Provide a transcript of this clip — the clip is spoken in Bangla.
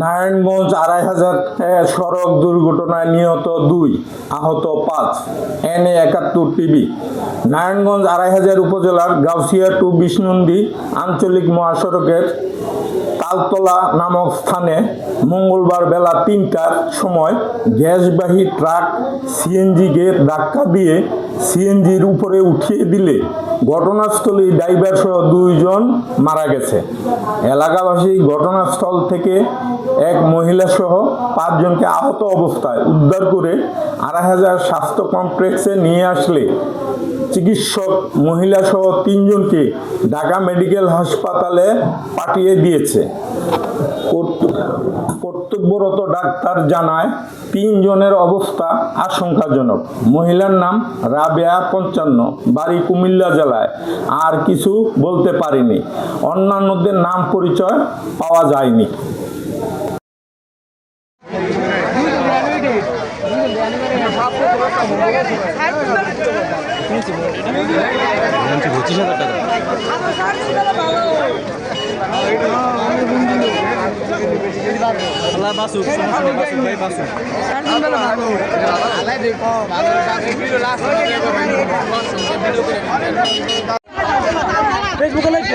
নারায়ণগঞ্জ আড়াই হাজার সড়ক দুর্ঘটনায় নিহত দুই, আহত পাঁচ, এন একাত্তর টিভি নারায়ণগঞ্জ আড়াই হাজার উপজেলার গাউসিয়া টু বিষ্ণুন্দি আঞ্চলিক মহাসড়কের তালতলা নামক স্থানে মঙ্গলবার বেলা তিনটার সময় গ্যাসবাহী ট্রাক সিএনজিকে ধাক্কা দিয়ে সিএনজির উপরে উঠিয়ে দিলে ঘটনাস্থলে ড্রাইভার সহ দুইজন মারা গেছে। এলাকাবাসী ঘটনাস্থল থেকে এক মহিলা সহ পাঁচজনকে আহত অবস্থায় উদ্ধার করে আড়াই হাজার স্বাস্থ্য কমপ্লেক্সে নিয়ে আসলে। চিকিৎসক মহিলা সহ তিনজনকে ঢাকা মেডিকেল হাসপাতালে পাঠিয়ে দিয়েছে। কর্তব্যরত ডাক্তার জানায়, তিনজনের অবস্থা আশঙ্কাজনক। মহিলার নাম রাবেয়া পঞ্চান্ন, বাড়ি কুমিল্লা জেলায়। আর কিছু বলতে পারিনি। অন্যান্যদের নাম পরিচয় পাওয়া যায়নি। পঁচিশ হাজার টাকা আল্লাহ বাসুক সমস্যা ফেসবুকে লাইক